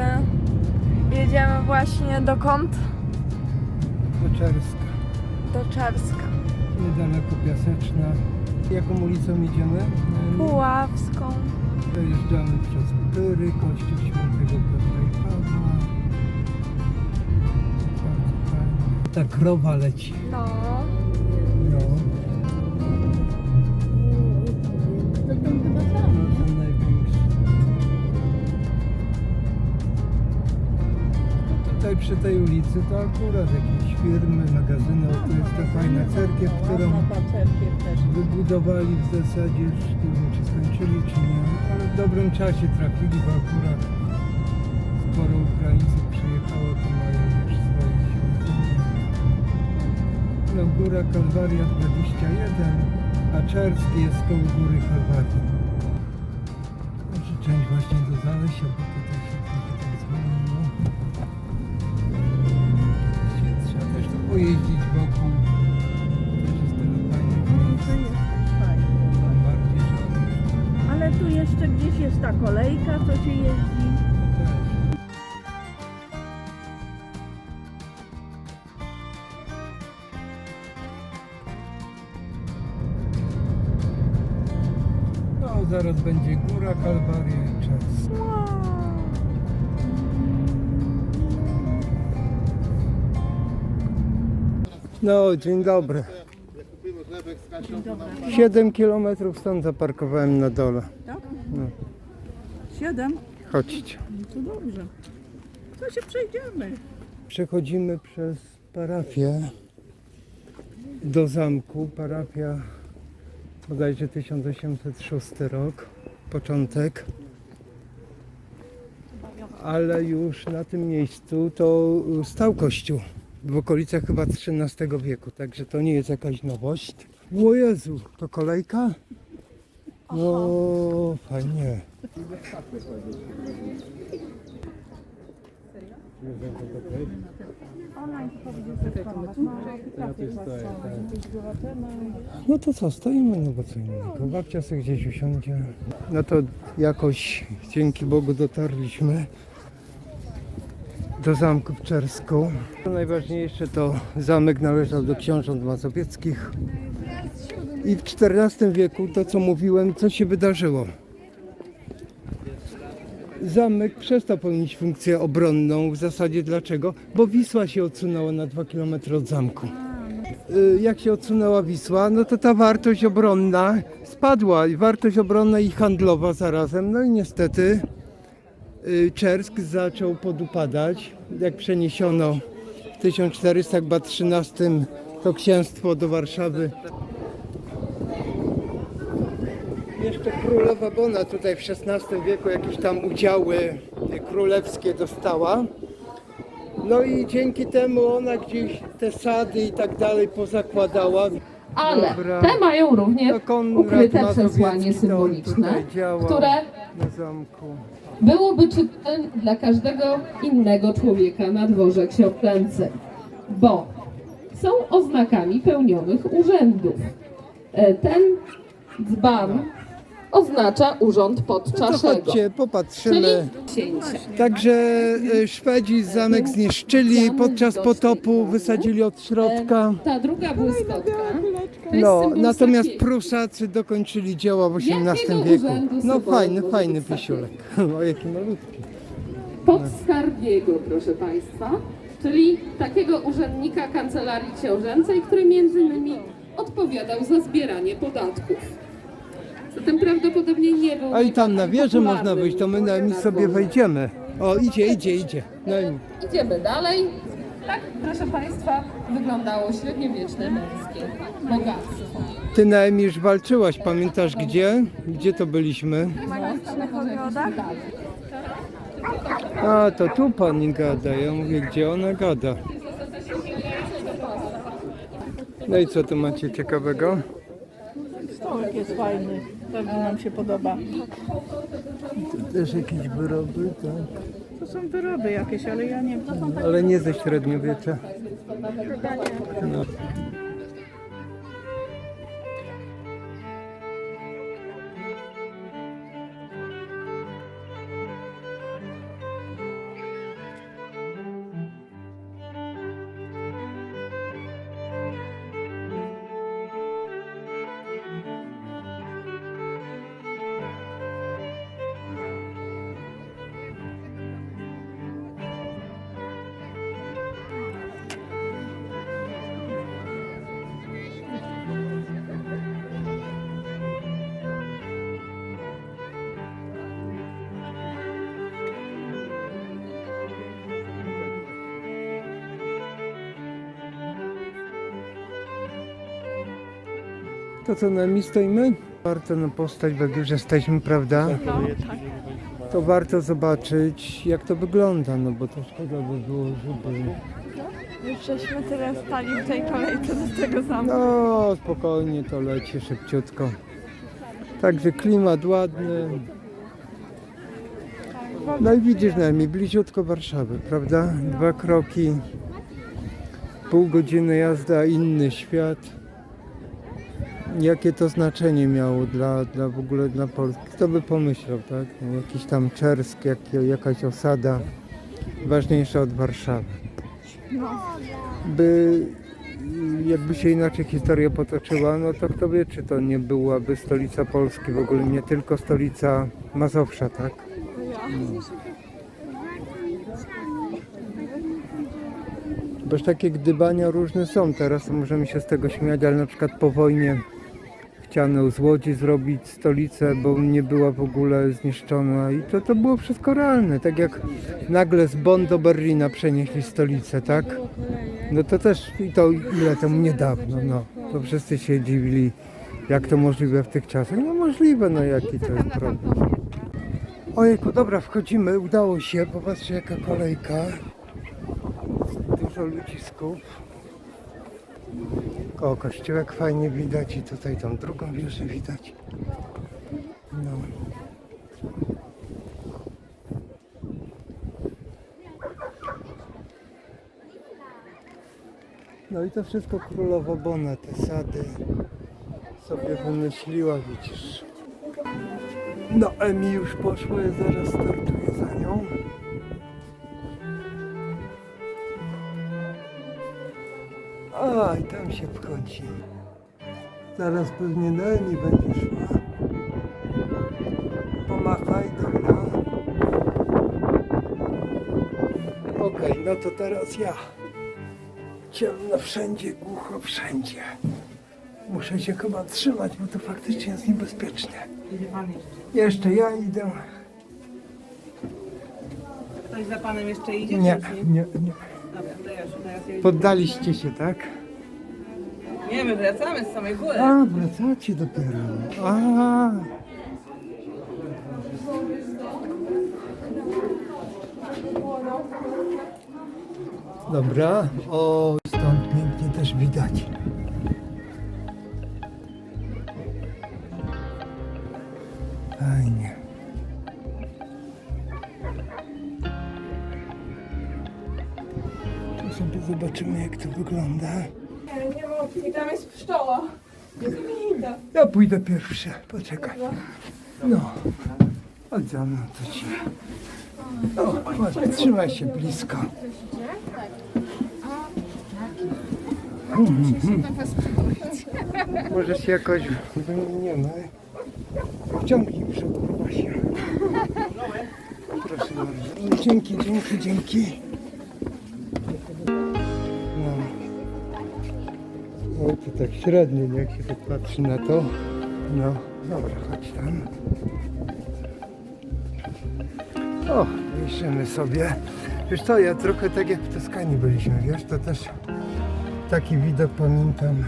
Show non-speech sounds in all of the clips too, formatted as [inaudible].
drogę. Jedziemy właśnie dokąd? Do Czerska. Do Czerska. Niedaleko Piaseczna. Jaką ulicą idziemy? Puławską. Dojeżdżamy przez Pyry, kościół świętego Piotra i Pawła. Ta krowa leci. No. Tutaj przy tej ulicy to akurat jakieś firmy, magazyny, o tu jest ta fajna cerkiew, którą wybudowali w zasadzie, już nie wiem czy skończyli czy nie, ale w dobrym czasie trafili, bo akurat sporo Ukraińców przyjechało, to mają już swoje świątynie. No góra Kalwaria 21, a Czerski jest koło góry Kalwarii. Może część właśnie do Zalesia, bo tutaj on już Ale tu jeszcze gdzieś jest ta kolejka, co się jeździ. No, zaraz będzie góra Kalwaria i czas. No, dzień dobry. 7 km stąd zaparkowałem na dole. Tak? No. Siedem? Chodźcie. No to dobrze. To się przejdziemy. Przechodzimy przez parafię do zamku. Parafia bodajże 1806 rok, początek. Ale już na tym miejscu to stał kościół w okolicach chyba XIII wieku, także to nie jest jakaś nowość. O Jezu, to kolejka? No fajnie. No to co, stoimy, no bo co innego. Babcia sobie gdzieś usiądzie. No to jakoś dzięki Bogu dotarliśmy do zamku w Czersku. Najważniejsze to zamek należał do książąt mazowieckich. I w XIV wieku, to co mówiłem, co się wydarzyło? Zamek przestał pełnić funkcję obronną. W zasadzie dlaczego? Bo Wisła się odsunęła na 2 km od zamku. Y, Jak się odsunęła Wisła, no to ta wartość obronna spadła. I wartość obronna i handlowa zarazem. No i niestety Czersk zaczął podupadać. Jak przeniesiono w 1413 to księstwo do Warszawy. Jeszcze królowa Bona tutaj w XVI wieku jakieś tam udziały królewskie dostała. No i dzięki temu ona gdzieś te sady i tak dalej pozakładała. Ale Dobra. te mają również ukryte przesłanie symboliczne, które na zamku. Byłoby czytelne dla każdego innego człowieka na dworze książęcym, bo są oznakami pełnionych urzędów. E, Ten dzban oznacza urząd No to podczaszego, chodźcie, popatrzymy. Także e, Szwedzi zamek zniszczyli, podczas potopu wysadzili od środka. E, Ta druga błyskotka to jest No, symbol natomiast. Prusacy dokończyli dzieła w XVIII wieku. urzędu No symbolu fajny, fajny Sakiego? pisiulek. [laughs] O jaki malutki. podskarbiego, proszę Państwa, czyli takiego urzędnika kancelarii książęcej, który między innymi odpowiadał za zbieranie podatków. Zatem prawdopodobnie nie był. A i tam na wieżę popularnym można wyjść, to my na nim sobie wejdziemy. O, idzie, idzie, idzie. No i Idziemy dalej. Tak, proszę Państwa, wyglądało średniowieczne męskie bogactwo. ty Naemi już walczyłaś, pamiętasz gdzie? Gdzie to byliśmy? A, to tu pani gada. Ja mówię, gdzie ona gada. No i co tu macie ciekawego? Stołek jest fajny. Pewnie nam się podoba. Też jakieś wyroby, tak. To są wyroby jakieś, ale ja nie wiem. Ale nie ze średniowiecza. No. To co, na mi stoimy? Warto no postać, bo jak już jesteśmy, prawda? No, tak. To warto zobaczyć, jak to wygląda, no bo to szkoda by było, żeby... Już żeśmy tyle stali w tej kolejce do tego zamku. No, spokojnie to leci szybciutko. Także klimat ładny. No i widzisz nami, bliziutko Warszawy, prawda? Dwa kroki, pół godziny jazdy, a inny świat. Jakie to znaczenie miało dla, dla w ogóle dla Polski? Kto by pomyślał, tak? No, Jakiś tam Czersk, jak, jakaś osada ważniejsza od Warszawy. By jakby się inaczej historia potoczyła, no to kto wie, czy to nie byłaby stolica Polski, w ogóle nie tylko stolica Mazowsza, tak? Bo już takie gdybania różne są teraz, możemy się z tego śmiać, ale na przykład po wojnie chciano z Łodzi zrobić stolicę, bo nie była w ogóle zniszczona i to, to było wszystko realne, tak jak nagle z Bonn do Berlina przenieśli stolicę, tak? No to też i to ile temu niedawno, no. To wszyscy się dziwili, jak to możliwe w tych czasach. No możliwe, no jaki to jest problem. Ojejku, dobra, wchodzimy, udało się, popatrzcie jaka kolejka. Dużo ludzisków. Koło kościółek fajnie widać i tutaj tą drugą wieżę widać. No. No i to wszystko królowa Bona, te sady sobie wymyśliła, widzisz. No, Emi już poszła, ja zaraz A, i tam się wchodzi. Zaraz pewnie na Emi będzie szła. Pomachaj, dobra. Okej, no to teraz ja. Ciemno wszędzie, głucho wszędzie. Muszę się chyba trzymać, bo to faktycznie jest niebezpieczne. Jeszcze ja idę. Ktoś za panem jeszcze idzie? Nie, nie, nie. Poddaliście się, tak? Nie, my wracamy z samej góry. A, wracacie dopiero. A. Dobra. O, stąd pięknie też widać. Fajnie. Tu sobie zobaczymy jak to wygląda. Opcji, tam jest pszczoła. Ja pójdę pierwszy, poczekaj. No, chodź za mną, to ci. No, chodź, trzymaj się blisko. Mhm. Może się jakoś, nie no, wciągnij przed się. Proszę bardzo. Dzięki, dzięki, dzięki. To tak średnio, nie? jak się tak patrzy na to. No, dobra, chodź tam. O, wejdziemy sobie. Wiesz co, ja trochę tak jak w Toskanii byliśmy, wiesz, to też taki widok pamiętam.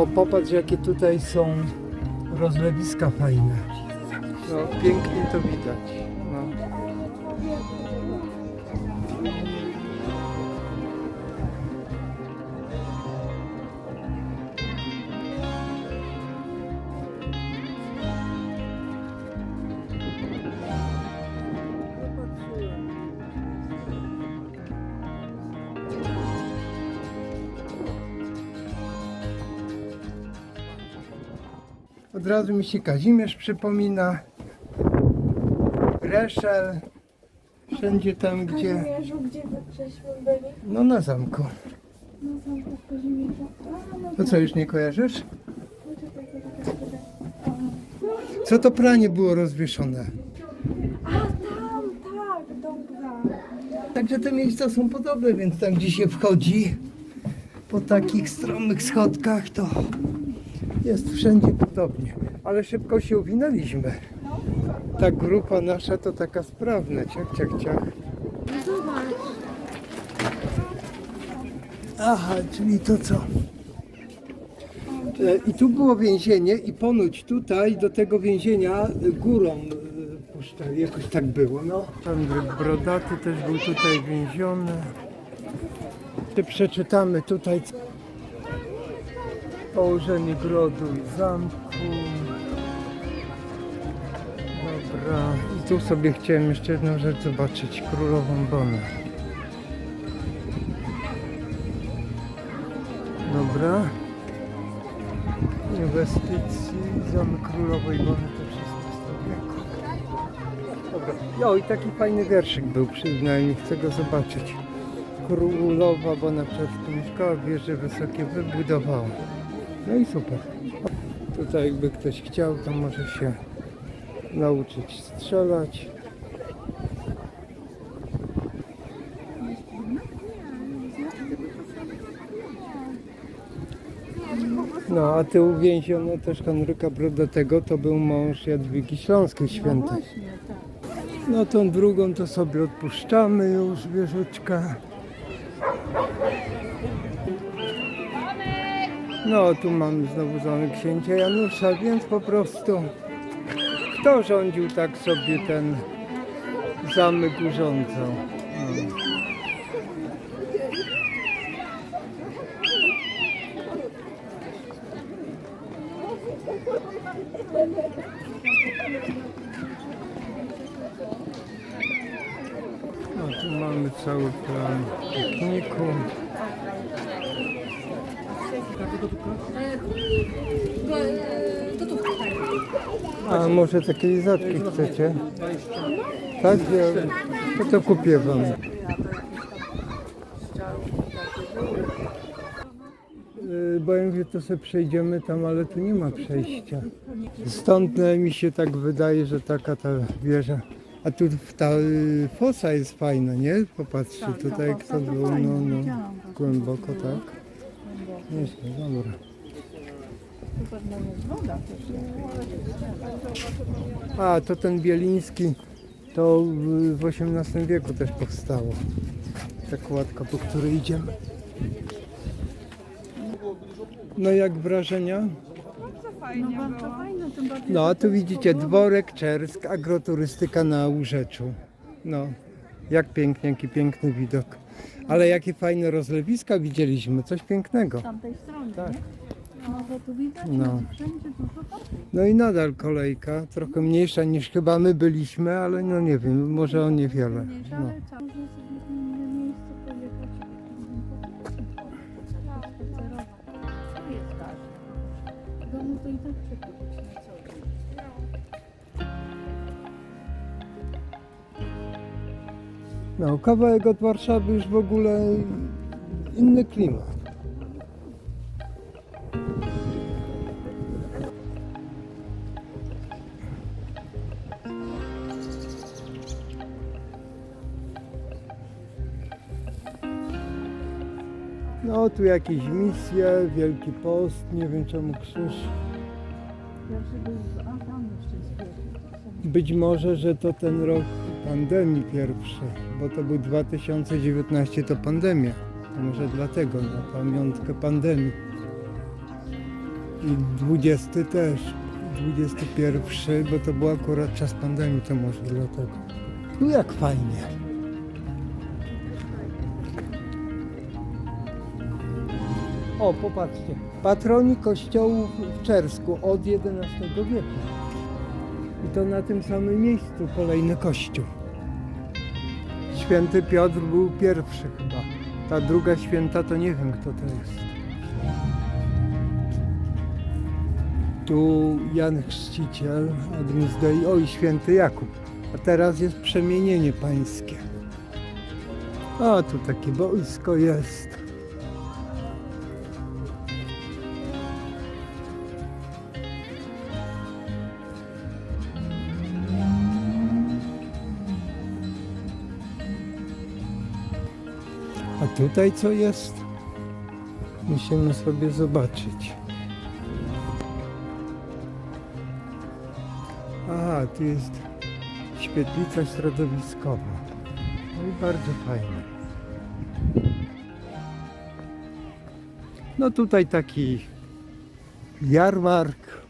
O, popatrz jakie tutaj są rozlewiska fajne. No, pięknie to widać. Od razu mi się Kazimierz przypomina. Reszel. Wszędzie tam, gdzie. Kazimierzu, gdzie wy żeśmy byli? No na zamku. Na zamku w Kazimierzu. A, no To co, już nie kojarzysz? poczekaj, poczekaj, poczekaj. Co to pranie było rozwieszone? A, tam, tak, dobra. Także te miejsca są podobne, więc tam gdzie się wchodzi, po takich stromych schodkach to jest wszędzie podobnie. Ale szybko się uwinęliśmy. Ta grupa nasza to taka sprawna. Ciach, ciach, ciach. Aha, czyli to co? E, I tu było więzienie i ponoć tutaj do tego więzienia e, górą e, puszczali, jakoś tak było, no. Andrzej Brodaty też był tutaj więziony. Ty przeczytamy tutaj położenie grodu i zamku. Dobra, i tu sobie chciałem jeszcze jedną rzecz zobaczyć, królową Bonę. Dobra. Inwestycji, zamek królowej Bony to wszystko wieku. Dobra. Jo, i taki fajny wierszyk był, przynajmniej chcę go zobaczyć. Królowa Bona przed mieszkała, wieże wysokie wybudowała. No i super. Tutaj jakby ktoś chciał, to może się nauczyć strzelać. No, a ty uwięziono też Henryka Brodatego, to był mąż Jadwigi Śląskiej Świętej. Właśnie, tak. No tą drugą to sobie odpuszczamy już wieżyczkę. No tu mamy znowu zamek księcia Janusza, więc po prostu kto rządził tak sobie ten zamek urządzał. No tu mamy cały plan pikniku. A może takie lizatki chcecie? Tak? Ja, no to kupię wam. Yy, Bo ja mówię, to sobie przejdziemy tam, ale tu nie ma przejścia. Stąd mi się tak wydaje, że taka ta wieża. A tu ta y, fosa jest fajna, nie? Popatrzcie, tutaj jak to było, no, no, głęboko, tak? Nieźle, dobra. Super, no jest woda też. A, to ten Bieliński, to w- XVIII wieku też powstało. Ta kładka, po której idziemy. No jak wrażenia? No bardzo fajne, tym bardziej. No, a tu widzicie dworek Czersk, agroturystyka na Urzeczu. No, jak pięknie, jaki piękny widok. Ale jakie fajne rozlewiska widzieliśmy, coś pięknego. Z tamtej strony, Tak. nie? No No. i nadal kolejka, trochę mniejsza niż chyba my byliśmy, ale no nie wiem, może o niewiele. No. tak dzień. No, kawałek od Warszawy już w ogóle inny klimat. Tu jakieś misje, Wielki Post, nie wiem czemu krzyż. Być może, że to ten rok pandemii pierwszy, bo to był 2019, to pandemia. To może dlatego, na pamiątkę pandemii. I 20 też, 21, bo to był akurat czas pandemii, to może dlatego. No jak fajnie. O, popatrzcie. Patroni kościołów w Czersku od XI wieku. I to na tym samym miejscu kolejny kościół. Święty Piotr był pierwszy chyba. Ta druga święta to nie wiem kto to jest. Tu Jan Chrzciciel, Agnus Dei, oj święty Jakub. A teraz jest przemienienie pańskie. A tu takie boisko jest. Tutaj co jest? musimy sobie zobaczyć. Aha, tu jest świetlica środowiskowa. No i bardzo fajne. No tutaj taki jarmark.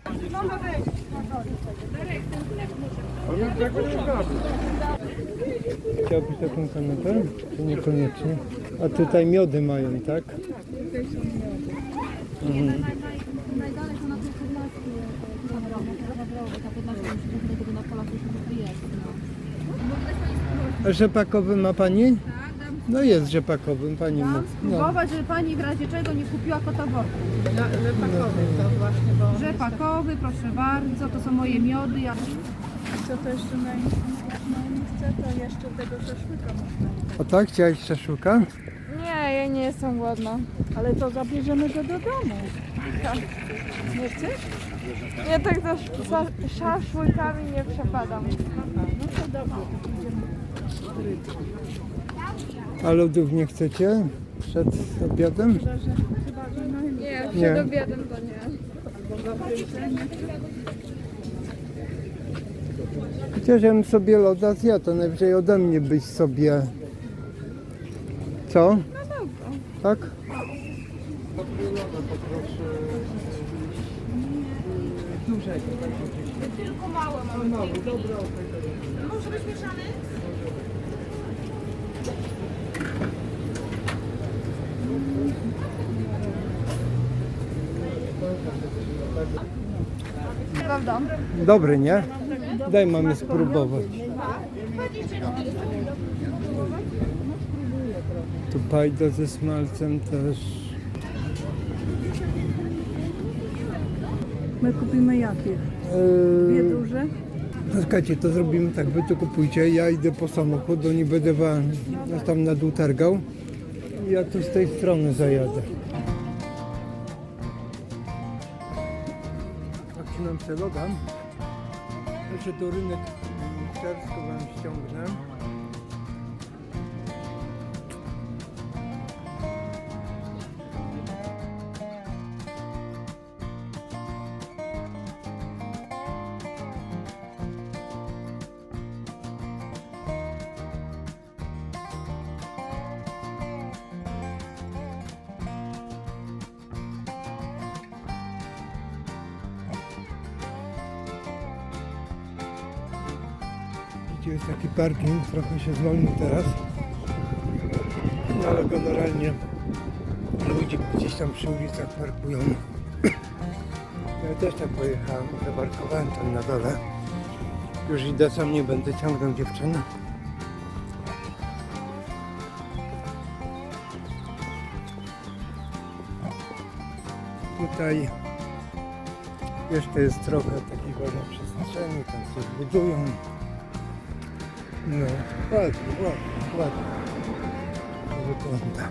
Chciałbyś taką kanapę? Czy niekoniecznie? A tutaj miody mają, tak? Mhm. A rzepakowy ma pani? No jest rzepakowy, pani ma. No. Spróbować, żeby pani w razie czego nie kupiła kotoworku. Rzepakowy to właśnie, bo... Rzepakowy, proszę bardzo, to są moje miody. Ja... Co to jeszcze naj... nie chce, to jeszcze tego szaszłyka można. O tak, chciałeś szaszuka? Nie, ja nie jestem głodna. Ale to zabierzemy go do domu. Nie chcesz? Ja tak za sz- szaszłykami nie przepadam. No to dobra. A lodów nie chcecie? Przed obiadem? Nie, przed Nie. obiadem to nie. Chociaż ja bym sobie loda zjadł, to najwyżej ode mnie byś sobie... Co? No dobra. Tak? Prawda? Dobry, nie? Daj mamy spróbować. Tu pajda ze smalcem też. My kupimy jakie? Dwie Eee, duże? no Słuchajcie, to zrobimy tak, wy to kupujcie, ja idę po samochód, bo nie będę wam nas tam na dół targał. Ja tu z tej strony zajadę. Odcinam się loda. Jeszcze to rynek Czersko wam ściągnę. Gdzie jest taki parking, trochę się zwolnił teraz. No ale generalnie ludzie gdzieś tam przy ulicach parkują. [coughs] Ja też tak pojechałem, zaparkowałem tam na dole. Już idę sam, nie będę ciągnął dziewczyny. Tutaj jeszcze jest trochę takiej wolnej przestrzeni, tam coś budują. No, ładnie, ładnie, ładnie. Wygląda.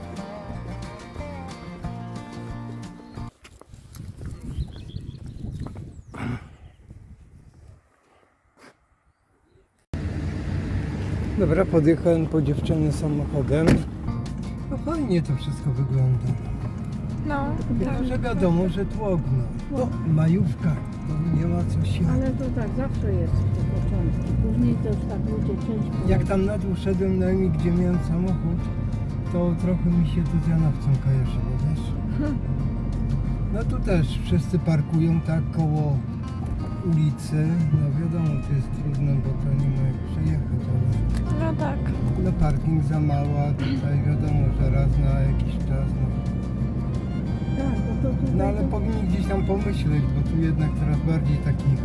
Dobra, podjechałem po dziewczynę samochodem. No fajnie to wszystko wygląda. No, Tylko, że wiadomo, że tłogno. No, majówka, to nie ma co się... Ale to tak zawsze jest w początku. Tak ludzie część Jak tam na dół szedłem na mi, gdzie miałem samochód, to trochę mi się to z Janowcem kojarzyło, wiesz? [laughs] No tu też wszyscy parkują tak koło ulicy. No wiadomo, to jest trudno, bo to nie ma jak przejechać, ale no tak. no parking za mała, tutaj wiadomo, że raz na jakiś czas. No, Tak, bo to tutaj no ale powinni gdzieś tam pomyśleć, bo tu jednak coraz bardziej takich,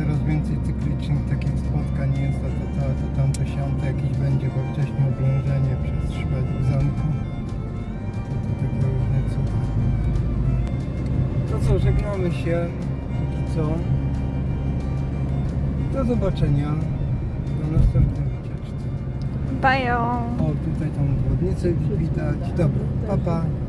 coraz więcej cyklicznych takich spotkań jest, a to, to, to tamto siąte jakieś będzie, bo wcześniej oblężenie przez Szwedów zamku. To, to takie różne cuda. To co, żegnamy się. Póki co. Do zobaczenia. Do następnej wycieczki. Bają. O, tutaj tą obwodnicę widać. Dobra, papa. Pa.